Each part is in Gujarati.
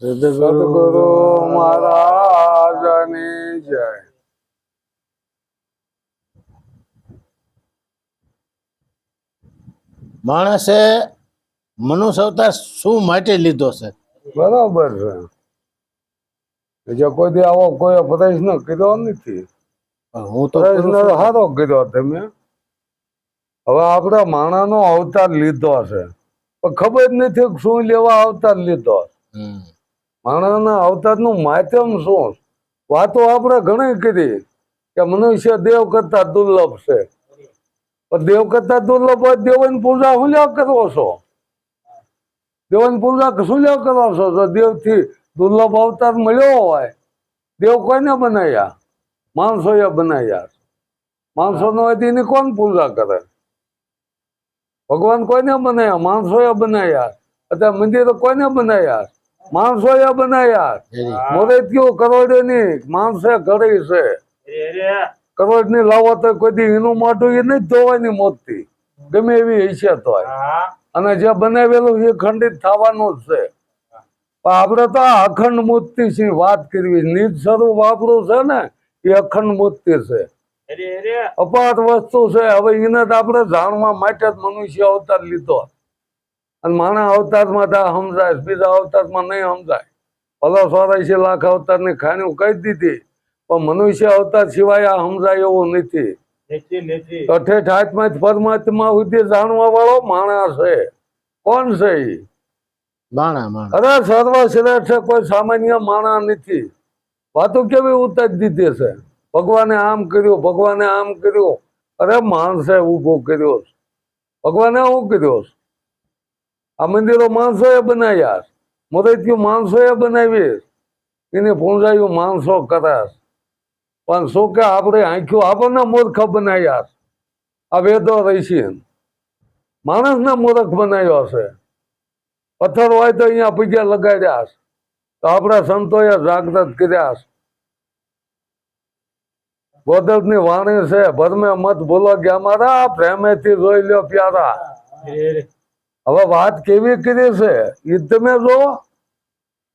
સદગુરુ મહારાજની જય. માણસે મનુષ્ય અવતાર શું માટે લીધો છે? બરાબર છે. બીજો કોઈ દી આવો કોઈ પ્રશ્ન કીધો નથી. હું તો પ્રશ્ન સારો કીધો તમે. હવે આપણે માણાનો અવતાર લીધો છે. પણ ખબર નથી શું લેવા અવતાર લીધો. હમ. માણસના અવતારનું માધ્યમ શું? વાતો આપણે ઘણી કીધી કે મનુષ્ય દેવ કરતા દુર્લભ છે. પણ દેવ કરતા દુર્લભ હોય દેવની પૂજા શું લ્યા કરો છો? દેવની પૂજા શું લ્યા કરો છો? જો દેવથી દુર્લભ અવતાર મળ્યો હોય, દેવ કોઈને બનાવ્યા? માણસોએ બનાવ્યા. માણસોનો તો એની કોણ પૂજા કરે? ભગવાન કોઈને બનાવ્યા? માણસોએ બનાવ્યા. અત્યારે મંદિરો કોઈને બનાવ્યા? માણસોએ બનાવ્યા એરી. મોરે કયો કરોડે ની માણસે ઘડી છે. કરોડની લાવો તો કોઈ એનું માટું એ નહીં ધોવાની મોતી ગમે એવી હેસિયત હોય. અને જે બનાવેલું એ ખંડિત થવાનું જ છે. આપડે આપણે તો અખંડ મૂર્તિ છે વાત કરવી. નિજ સ્વરૂપ આપણું છે ને એ અખંડ મૂર્તિ છે. અપાર વસ્તુ છે. હવે એને જ આપણે જાણવા માટે જ મનુષ્ય અવતાર લીધો. અને માણા અવતારમાં તો સમજાય બીજા અવતારમાં નહીં સમજાય. ભલો સોરાશી લાખ અવતારને ખાણી કહી દીધી. પણ મનુષ્ય અવતાર સિવાય આ સમજાય એવું નથી. હાથમાં પરમાત્મા સુધી જાણવા વાળો માણસ છે. કોણ છે ઈ? અરે સર્વશ્રેષ્ઠ કોઈ સામાન્ય માણસ નથી. વાતો કેવી ઉતારી દીધી છે? ભગવાને આમ કર્યું ભગવાને આમ કર્યું. અરે માણસે ઊભો કર્યો. ભગવાને હું કર્યો? આ મંદિરો માણસોએ બનાવ્યા. મૂર્તિઓ માણસોએ બનાવી એને પૂંજાયું માણસો કરાશ પણ શું કે આપણે આંખ્યો આપણને મૂર્ખ બનાવ્યા. આ વેદો રહીશી માણસને મૂર્ખ બનાવ્યો છે. પથ્થર હોય તો અહીંયા પૂજ્યા લગાડ્યા તો આપણા સંતોએ જાગૃત કર્યા ગોદરની વાણી છે, ભરમે મત ભૂલો ગયા મારા, પ્રેમેથી જોઈ લ્યો પ્યારા. હવે વાત કેવી કરી છે? એ તમે જો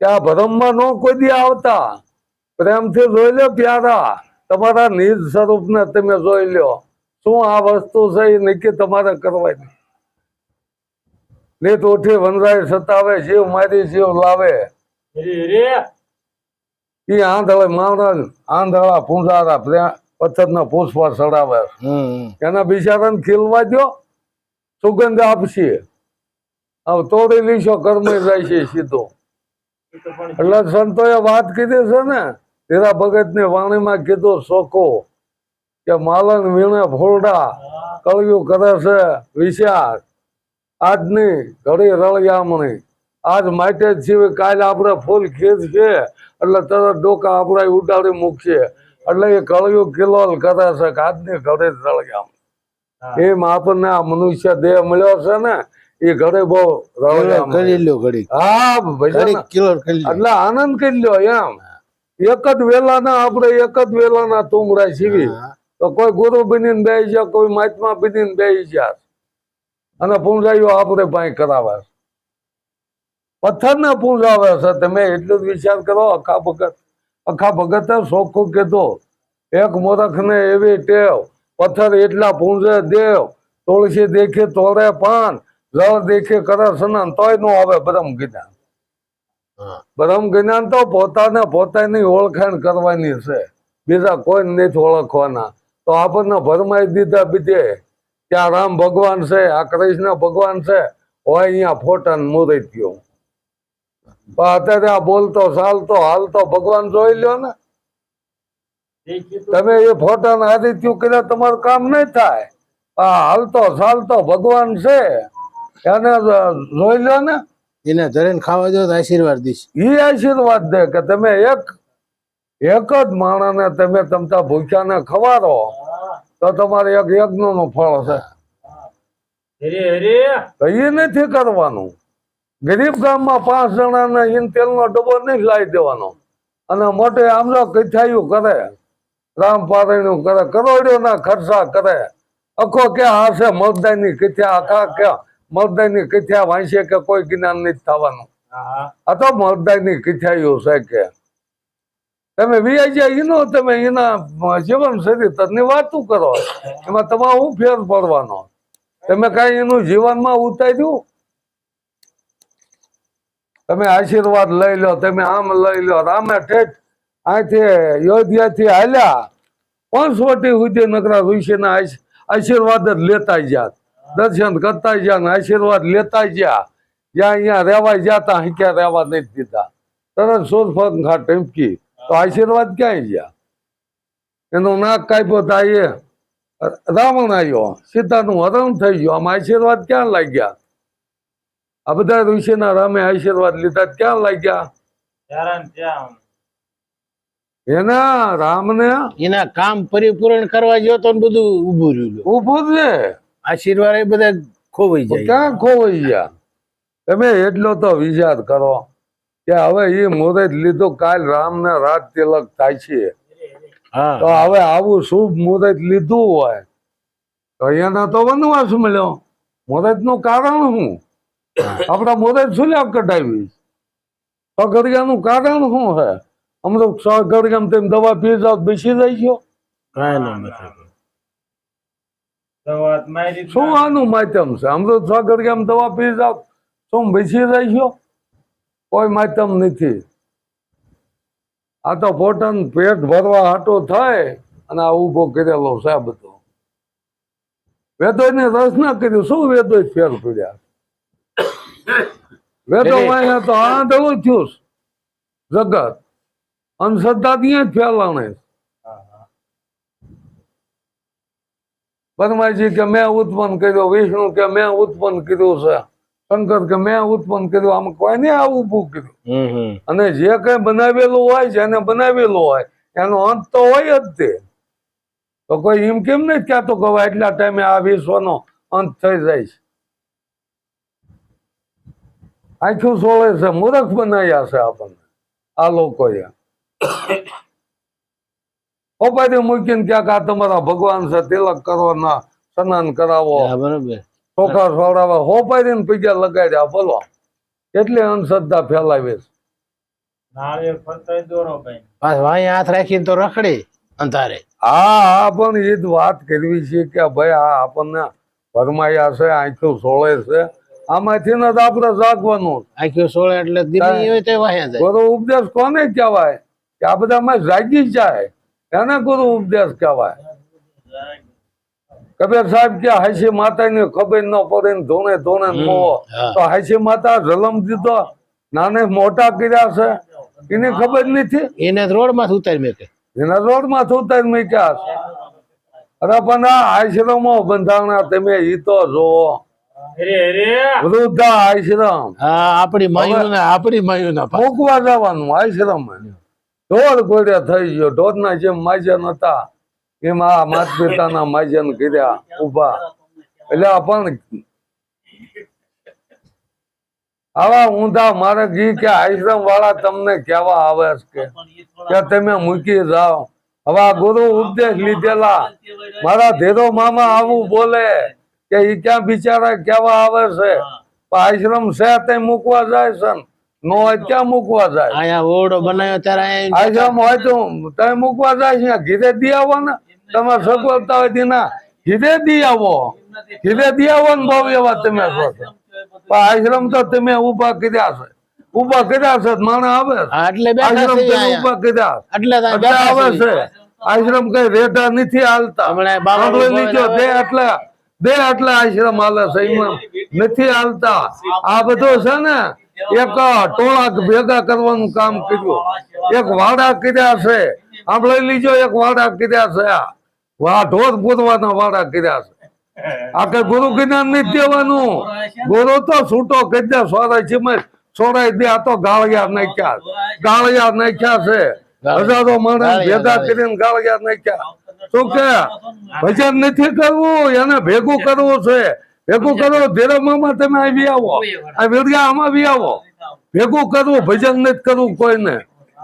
કે આ ભરમમાં નો કોઈ દી આવતા પ્રેમથી જોઈ લ્યો પ્યારા. તમારા નિજ સ્વરૂપને તમે જોઈ લો શું આ વસ્તુ છે એ નક્કી તમારે કરવાની? નીત ઉઠી વનરાય સતાવે શિવ મારી શિવ લાવે. એ આંધળે માવરણ આંધળા પૂંજારા પથ્થર પથ્થરના પુષ્પા ચડાવે એના બિચારાને ખીલવા દો સુગંધ આપશે. હવે તોડી લીશો કર્મ છે સીધો. એટલે સંતોએ વાત કીધી છે ને હીરા ભગતની વાણીમાં કીધું સોખો કે માલન વીણે ફોરડા કળિયું કરે છે વિચાર આજની ઘડી રળિયામણી. આજ માટે જ છીએ કાલે આપણે ફૂલ ખીર છે એટલે તરત ડોકા આપણે ઉડાડી મૂકશે. એટલે એ કળિયું કિલોલ કરે છે કે આજની ઘડી રળિયામણી. એમ આપણને આ મનુષ્ય દેહ મળ્યો છે ને એ ઘરે બહુ કરી લ્યો ઘડી હા એટલે આનંદ કરી લ્યો એમ. એક જ વેલાના આપણે એક જ વેલાના તુમરા જીવી તો કોઈ ગુરુ બનીને બેસી જાય કોઈ મહાત્મા બનીને બેસી જાય. અને પૂંજાઈઓ આપણે ભાઈ કરાવે. છે. પથ્થરને પૂંજાવે છે. તમે એટલો જ વિચાર કરો અખા ભગત. અખા ભગત સોખું કીધું એક મોરખ ને એવી ટેવ પથ્થર એટલા પૂંજે દેવ તુલસી દેખે તોરે પાન જળ દેખે કરે સ્નાન તોય નો આવે બ્રહ્મ જ્ઞાન. બ્રહ્મ જ્ઞાન તો પોતાને પોતાની ઓળખાણ કરવાની છે. બીજા કોઈ નથી ઓળખવાના. તો આપણને ભરમાઈ દીધા બીજે. ત્યાં રામ ભગવાન છે આ કૃષ્ણ ભગવાન છે. હોય અહીંયા ફોટા મૂર્તિઓ પણ અત્યારે આ બોલતો ચાલતો હાલતો ભગવાન જોઈ લ્યો ને. તમે એ ફોટા ને આદિત્ય કર્યા તમારું કામ નહીં થાય. આ હાલતો ચાલતો ભગવાન છે. એને જોઈ લો ને. એને ધરીને ખાવા દો આશીર્વાદ દઈશ. એ આશીર્વાદ દે કે તમે એક એક જ માણસને તમે તમતા ભૂખ્યાને ખવાડો તો તમારે એક યજ્ઞનું ફળ છે એ નથી કરવાનું. ગરીબ ગામમાં પાંચ જણાને ઈન તેલનો ડબ્બો નહીં લાવી દેવાનો. અને મોટે આમલો કથાયું કરે રામ પારણ્યું કરે કરોડોના ખર્ચા કરે. આખો કે હાશે મગદાની કથા આખા કે મગદાની કથા વાંચે કે કોઈ જ્ઞાન નથી થવાનું? આ તો મરદાની કીઠાઈઓ છે કે. તમે એનો તમે એના જીવન ચરિત્રની વાતું કરો. એમાં તમારે હું ફેર પડવાનો? તમે કઈ એનું જીવનમાં ઉતાર્યું તમે આશીર્વાદ લઈ લો તમે આમ લઈ લો રામે ઠેઠ અહીંથી યોધ્યાથી હાલ્યા. પંચવટી સુધી નકરા ઋષિના આશીર્વાદ જ લેતા જ્યાં. દર્શન કરતા જ્યાં ને આશીર્વાદ લેતા જ્યાં જ્યાં અહીંયા રહેવા જ્યાં ત્યાં અહીંયા રહેવા નહીં દીધા. તરત સોરફત ખા ટેમકી તો આશીર્વાદ ક્યાંય ગયા એનું નાક કાપ્યો તા એ રાવણ આવ્યો. સીતાનું હરણ થઈ ગયું. આમાં આશીર્વાદ ક્યાં લાગ્યા? આ બધા ઋષિના રામે આશીર્વાદ લીધા. ક્યાં લાગ્યા? એના રામને એના કામ પરિપૂર્ણ કરવા ગયો તો બધું ઊભું રહ્યું. ઉભું છે આશીર્વાદ એ બધા ખોવાઈ જાય. ક્યાં ખોવાઈ ગયા? તમે એટલો તો વિચાર કરો કે હવે એ મુહૂર્ત લીધો કાલ રામ ને રાત તિલક થાય છે. તો હવે આવું શુભ મુહૂર્ત લીધું હોય તો એના તો વનવાસ મળ્યો. મુહૂર્તનું કારણ શું? આપણા મુહૂર્ત શું લ્યા કઢાવી. સગરિયાનું કારણ શું હે? અમૃત સગરિયામ તેમ દવા પી જાવ બેસી જાય છો. કાંઈ ના નથી. શું આનું માધ્યમ છે? અમૃત સગરિયામ દવા પી જાવ શું બેસી રહીશો? કોઈ માધ્યમ નથી. આ તો પોટન પેટ ભરવા હાટો થાય અને આ ઊભો કરેલો છે આ બધો. વેદોને રસ ના કર્યું શું વેદો ફેર પડ્યા? વેદો વાંચ્યા તો આંધળું થયું જગત. અંધશ્રદ્ધા ત્યાં જ ફેલાણે પરમાજી કે મેં ઉત્પન્ન કર્યો વિષ્ણુ કે મેં ઉત્પન્ન કર્યું છે શંકર કે મેં ઉત્પન્ન કર્યું આમ કોઈને આવું ઉભું કર્યું. અને જે કઈ બનાવેલું હોય જેને બનાવેલું હોય એનો અંત તો હોય જ તે. તો કોઈ એમ કેમ નહીં કહેતો કે કહેવાય એટલા ટાઈમે આ વિશ્વનો અંત થઈ જાય છે. આખું સોળે છે મૂર્ખ બનાવ્યા છે આપણને આ લોકોએ. ઉપાધિ મૂકીને ક્યાંક આ તમારા ભગવાન છે તિલક કરવાના સ્નાન કરાવો. ચોખા સોડાવા. હોપારીને પૈસા લગાડ્યા બોલો. કેટલી અંધશ્રદ્ધા ફેલાવી છે? પાછું અહીંયા હાથ રાખીને તો રખડે અંધારે. હા હા પણ એ જ વાત કરવી છે કે ભાઈ આ આપણને ફરમાયા છે આંખું સોળે છે. આમાંથી ને આપણે જાગવાનું. આખી સોળે એટલે દિલ્હી હોય તો વાહ્યા જાય. ગુરુ ઉપદેશ કોને કહેવાય? કે આ બધામાં જાગી જાય. એને ગુરુ ઉપદેશ કહેવાય. કબીર સાહેબ કે હાસી માતાની ખબર ન પડે ને ધોણે ધોણે ને મોવો હા. તો હાઈસી માતા જલમ દીધો નાને મોટા કર્યા છે. એને ખબર નથી? એને રોડમાં ઉતારી મેકે. એને રોડમાં ઉતારી મૂક્યા છે. અરે પણ આ આશ્રમો બંધાણા તમે ઈ તો જોવો વૃદ્ધા આશ્રમ. હા આપણી માયું ને આપણી માયું ના મૂકવા જવાનું આશ્રમ. ઢોર ગોળે થઈ ગયો. ઢોર ના જેમ માજન હતા, એમ આ માત પિતાના માજન કર્યા ઊભા એટલે પણ આવા ઊંધા મારે ઘી કે આશ્રમ વાળા તમને કેવા આવે છે કે તમે મૂકી જાઓ. હવે ગુરુ ઉપદેશ લીધેલા. મારા ધીરો મામા આવું બોલે કે ઈ ક્યાં બિચારા કેવા આવે છે? આશ્રમ છે તે મૂકવા જાય છે ને. નો હોય ક્યાં મૂકવા જાય? અહીંયા ઓરડો બનાવ્યો ત્યારે અહીંયા હોય તો તમે મૂકવા જાય છે ઘીરે દી આવો ને. તમે સગવડતા હોય તેના. ઘીરે દી આવો. ઘીરે દી આવો ને બહુ એવા તમે છો છો. પણ આશ્રમ તો તમે ઊભા કર્યા છે. ઊભા કર્યા છે તો માણસ આવે એટલે આશ્રમ તમે ઊભા કર્યા. એટલે એટલે આવે છે. આશ્રમ કઈ રેટા નથી હાલતા. બાબા સાંભળી લીજો બે આટલા આશ્રમ હાલે છે. નથી હાલતા. આ બધો છે ને એક ટોળા ભેગા કરવાનું કામ કર્યું. એક વાડા કર્યા છે. સાંભળી લીજો એક વાડા કર્યા છે આ. વા ઢોર પૂરવાના વાડા કર્યા છે. આ કઈ ગુરુ જ્ઞાન નથી દેવાનું. ગુરુ તો છૂટો કરી દે સોરાય છે સોરાય દે આ તો ગાળિયા નાખ્યા ગાળિયા નાખ્યા છે. હજારો માણસ ભેગા કરીને ગાળિયા નાખ્યા. શું કે? ભજન નથી કરવું એને ભેગું કરવું છે. ભેગું કરવું ધીરમમાં તમે આવી. આવો આ વિરગામાં આવી આવો. ભેગું કરવું ભજન નથી કરવું કોઈને.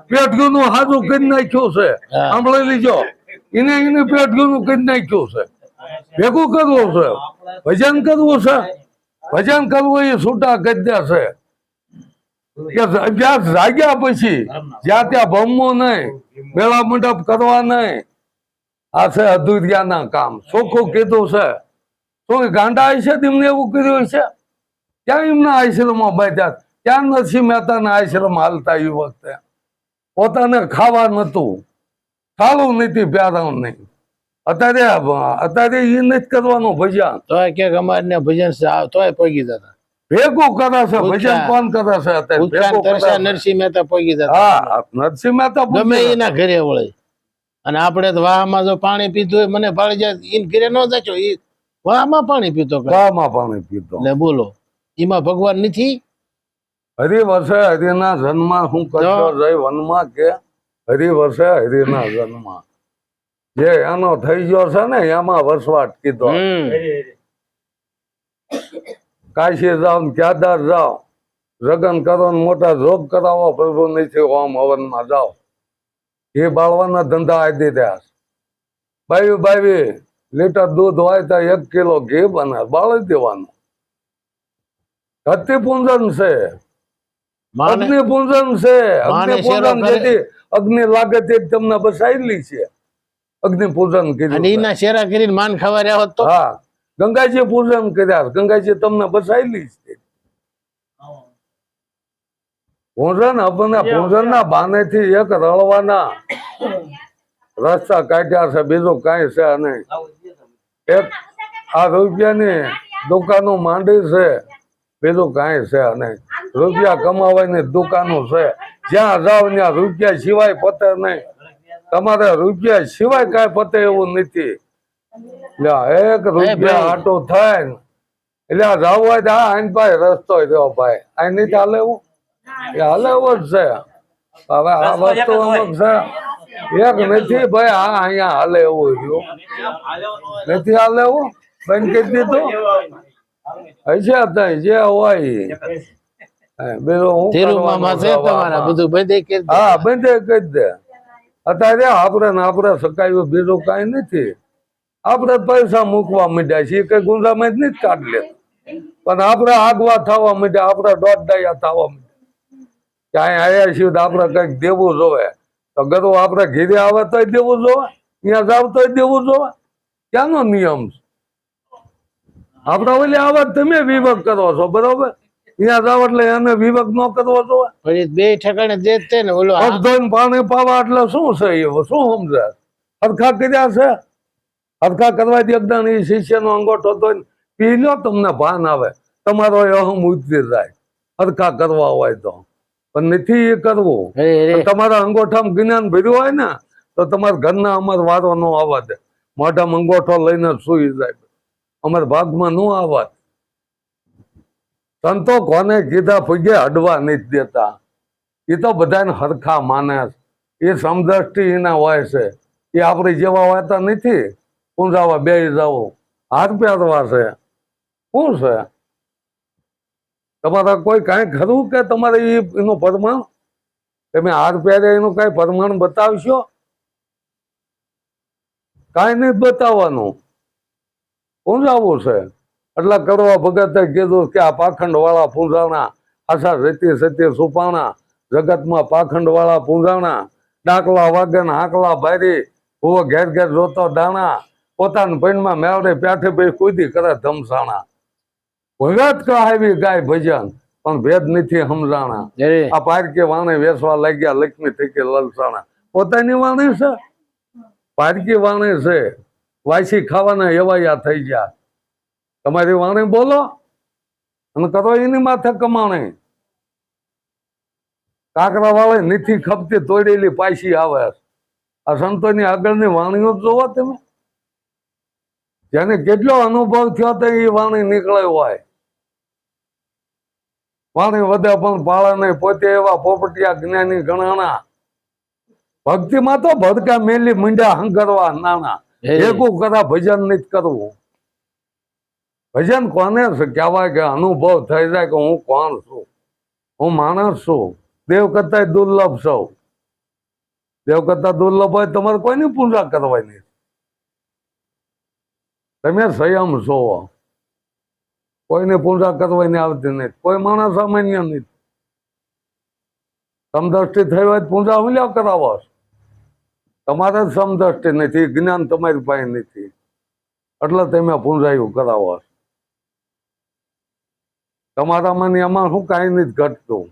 પેટગું નું હાજુ કરી નાખ્યું છે. સાંભળી લીજો. એને એને પેટગું નું કરી નાખ્યું છે. ભેગું કરવું છે. ભજન કરવું છે. ભજન કરવું એ છૂટા ગદ્યા છે. જ્યાં જાગ્યા પછી જ્યાં ત્યાં ભમવું નહીં મેળા મંડપ કરવા નહીં. આ છે અધુર્યાના કામ. ચોખ્ખું કીધું છે. એ ગાંડા છે તેમને એવું કર્યું છે? ત્યાં એમના આશ્રમમાં બાંધ્યા? ત્યાં નરસિંહ મહેતાના આશ્રમ હાલતા એ વખતે. પોતાને ખાવા નહોતું. ખાવું નથી પ્યારાવું નહીં. અત્યારે અત્યારે એ નથી કરવાનું ભજન. તો ક્યાંક અમારે ભજન તોય પગી જતા. ભેગું કરે છે ભજન. કોણ કરે છે અત્યારે. નરસિંહ મહેતા પગી જતા. હા નરસિંહ મહેતા ગમે એના ઘરે વળે. અને આપણે તો વાહમાં જો પાણી પીધું હોય મને પાડી જાય ઈન ઘરે ન જાચો ઈ વાહમાં પાણી પીતો. ગામાં પાણી પીતો. એટલે બોલો એમાં ભગવાન નથી? હરી વર્ષે હરિના જન્મ હું જય વનમાં કે હરી વર્ષે હરિના જન્મ જે એનો થઈ ગયો છે ને એમાં વસવાટ કીધો. કાશી જાઓ ક્યાદાર જાઓ લગ્ન કરો મોટા જોગ કરાવો પ્રભુ નથી ઓમ હવનમાં જાઓ. એ બાળવાના ધંધા આપી દીધા બાવી બાવી લીટર દૂધ હોય તો એક કિલો ઘી બને બાળી દેવાનું. કતિ પૂંજન છે. અગ્નિ પૂંજન છે. અગ્નિ પૂંજન જેથી અગ્નિ લાગે તે તમને બસાયેલી છે. અગ્નિ પૂજન અને કીધું એના શેરા કરીને માન ખાવા રહ્યા હોત તો? હા. ગંગાજી પૂજન કર્યા ગંગાજી તમને બસાયેલી છે પૂજન આપણને પૂજન ના બાને થી એક રળવાના રસ્તા કાઢ્યા છે. બીજું કઈ છે નહીં. એક આ રૂપિયાની દુકાનો માંડી છે. બીજું કાંઈ છે નહીં. રૂપિયા કમાવાની દુકાનો છે. જ્યાં જાવ ત્યાં રૂપિયા સિવાય પતે નહીં. તમારે રૂપિયા સિવાય કાંઈ પતે એવું નથી. લ્યા, એક રૂપિયા ભાઈ. આટો થાય ને. એટલે આ જાવ હોય તો હા આઈન પાસે રસ્તો રહ્યો ભાઈ. અહીં નહીં ચાલે એવું એ હાલે એવો જ છે. હવે આ વસ્તુ અમુક છે. એક નથી ભાઈ હા અહીંયા હાલે એવો રહ્યો નથી હાલે એવો? બેન કહી દીધું? હશે તઈ જે હોય. ઈ. હું ધીરુમામાં છે તમારા? બધું બધે કરી દે. હા બંધે કરી દે. અત્યારે આપણે ને આપણે સકાયું બીજું કાંઈ નથી. આપણે પૈસા મૂકવા માંડ્યા છીએ કઈ ગુંજામાં જ નથી કાઢ લે પણ આપણે આગવા થવા માંડ્યા આપણે દોઢ ડાયા થવા માંડ્યા. ક્યાંય આવ્યા છીએ આપણે કંઈક દેવું જોવે તો આપણે ઘેરે આવે તો દેવું જોવા ત્યાં જાવ તોય દેવું જોવા. ક્યાંનો નિયમ છે? આપણે ઓલી આવે તો તમે વિવેક કરો છો બરોબર? ત્યાં જાવ એટલે એને વિવેક ન કરવો જોવે. બે ઠેકાણે દે તે ને ઓલો આ- પાણી પાવા એટલે શું છે એ? શું સમજે હરખા કર્યા છે? હરખા કરવાથી એકદમ એ શિષ્યનો અંગોઠો ધોઈને પી લો તમને ભાન આવે. તમારો અહમ ઉતરી જાય. હરખા કરવા હોય તો. પણ નથી એ કરવું. તમારા અંગોઠામાં જ્ઞાન ભર્યું હોય ને તો તમારા ઘરના અમાર વારો ન આવવા દે. મોઢામાં અંગોઠો લઈને સુઈ જાય. અમારા ભાગમાં ન આવવા સંતો કોને કીધા ફુગે હડવા નથી દેતા. એ તો બધાને હરખા માને એ સમદ્રષ્ટિ એના હોય છે. એ આપણે જેવા હોતા નથી. પૂંજાવા બે જવું હાથ પહેરવા છે. શું છે? તમારા કોઈ કાંઈ ખરું કે તમારે એનું પ્રમાણ? તમે હાર પહેરે એનું કાંઈ પરમાણ બતાવશો? કાંઈ નહીં બતાવવાનું. પૂંજાવું છે. એટલા કરવા ભગતે કીધું કે આ પાખંડ વાળા પૂંજાણા, આશા રેતી સત્ય સુપાણા, જગતમાં પાખંડ વાળા પૂંજાણા, ડાકલા વાગન, હાકલા ભારી ભૂવો ઘેર ઘેર જોતો દાણા, પોતાના પૈણમાં મેવડે પેઠે ભાઈ કુદી કરે ધમસાણા. ભગત કહાવી ગાય ભજન પણ ભેદ નથી સમજાણા આ પારકે વાણે વેસવા લાગ્યા લક્ષ્મી થકી લલસાણા. પોતાની વાણી છે? પારકી વાણી છે. વાસી ખાવાના એવાયા થઈ ગયા. તમારી વાણી બોલો. અને કરો એની માથે કમાણી. કાકરા વાળે નથી ખપતી તોડેલી પાછી આવે. આ સંતોની આગળની વાણીઓ જોવો તમે. જેને કેટલો અનુભવ થયો તો એ વાણી નીકળે હોય. વાણી વધે પણ પાળે નહીં પોતે એવા પોપટિયા જ્ઞાની ગણાણા. ભક્તિમાં તો ભડકા મેલી મીંડા હંગરવા નાના. એકું કરા ભજન નથી કરવું. ભજન કોને કહેવાય કે અનુભવ થઈ જાય કે હું કોણ છું? હું માણસ છું. દેવ કરતા દુર્લભ છું. દેવ કરતા દુર્લભ હોય તમારે કોઈની પૂજા કરવાની? તમે સંયમ છો. કોઈને પૂજા કરવાની આવતી નથી, કોઈ માણસ સામાન્ય નથી. સમદ્રષ્ટિ થઈ હોય પૂજા હુલ્યા કરાવો? તમારે જ સમદ્રષ્ટિ નથી, જ્ઞાન તમારી પાસે નથી. એટલે તમે પૂંજાયું કરાવો. તમારામાં ને એમાં શું કાંઈ નથી ઘટતું.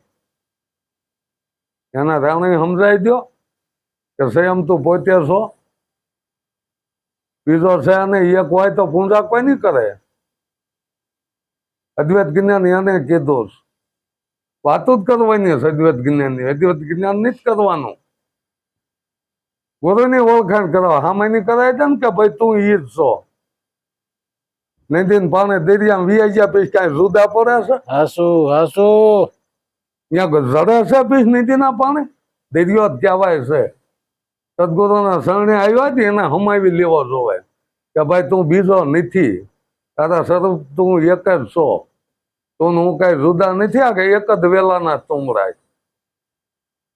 એના રાણે સમજાઈ દો કે સંયમ તું પોતે છો. બીજો છે અને એક હોય તો પૂજા કોઈ નહીં કરે. અદ્વૈત જ્ઞાન એને કીધો. વાતો જ કરવાની છે અદ્વૈત જ્ઞાનની. અદ્વૈત જ્ઞાન નહીં જ કરવાનું. ગુરુની ઓળખાણ કરવા. હામાની કરાય છે ને કે ભાઈ તું ઈ જ છો? નદીન પાણે દરિયા વીઆઈ ગયા પછી કાંઈ જુદા પડે છે? હાસુ હાસુ. ત્યાં જડે છે પીસ નદીના પાણે દરિયો જ કહેવાય છે. સદગુરુના શરણે આવ્યા છે એને હમાવી લેવો જોવે. કે ભાઈ તું બીજો નથી. તારા સ્વરૂપ તું એક જ છો. તું હું કઈ જુદા નથી આ કે એક જ વેલાના તું રાય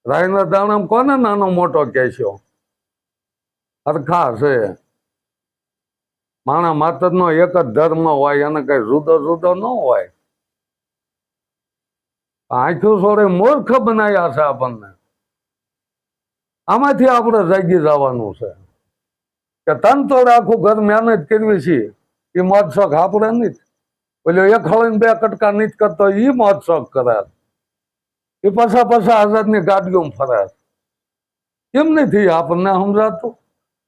રાયના દાણામ કોને નાનો મોટો કહેશો હરખા છે. માણા માતરનો એક જ ધર્મ હોય, એને કઈ જુદો જુદો ન હોય. આંખો સોરે મૂર્ખ બનાવ્યા છે આપણને. આમાંથી આપણે જાગી જવાનું છે. કે તન તો આખું ઘર મહેનત કરવી છે. એ મોજ શોખ આપણે નહીં પેલો એક હળીને બે કટકા નહીં કરતો એ મોજ શોખ કરે. એ પાછા પાછા આઝાદની ગાડીઓમાં ફરે. કેમ નથી આપણને સમજાતું?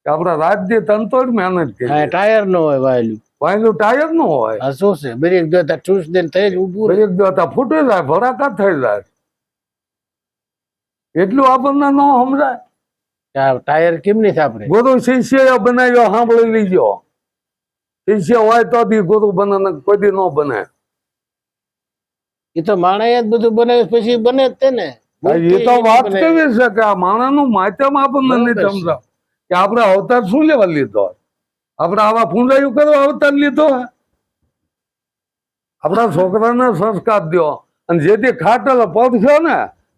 કે આપણા રાજ્ય તનતોડ મહેનત કરી ટાયર નો હોય વાયલું. વાયલું ટાયરનું હોય. શું છે? બ્રેક જોતા ચૂસ દે થઈ જ રહે. બ્રેક દેતા ફૂટી જાય ભરાકા થઈ જાય. એટલું આપણને ન સમજાય. ટાયર કેમ નહીં આપણે ગુરુ શિષ્ય બનાવ્યો સાંભળી લીજો. શિષ્ય હોય તો બી ગુરુ બને ને કોઈ બી ન બને. એ તો માણસે જ બધું બને પછી બને જ તેને. એ તો વાત કેવી છે કે આ માણસનું માધ્યમ આપણને નહીં સમજાવ કે આપણે અવતાર શું લેવા લીધો? આપણે આવા ફૂંડાયું કરો અવતાર લીધો આપણા છોકરાને સંસ્કાર દો અને જેથી ખાટલા પદખ્યો ને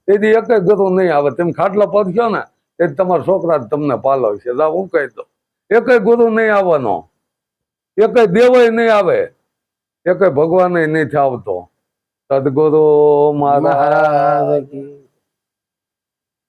તેથી એક ગુરુ નહીં આવે. તેમ ખાટલા પદખ્યો ને એ તમારા છોકરા તમને પાલવશે. હું કહી દઉં. એક ગુરુ નહીં આવવાનો. એક દેવય નહીં આવે. એક ભગવાન નહીં આવતો સદગુરુ મહારાજ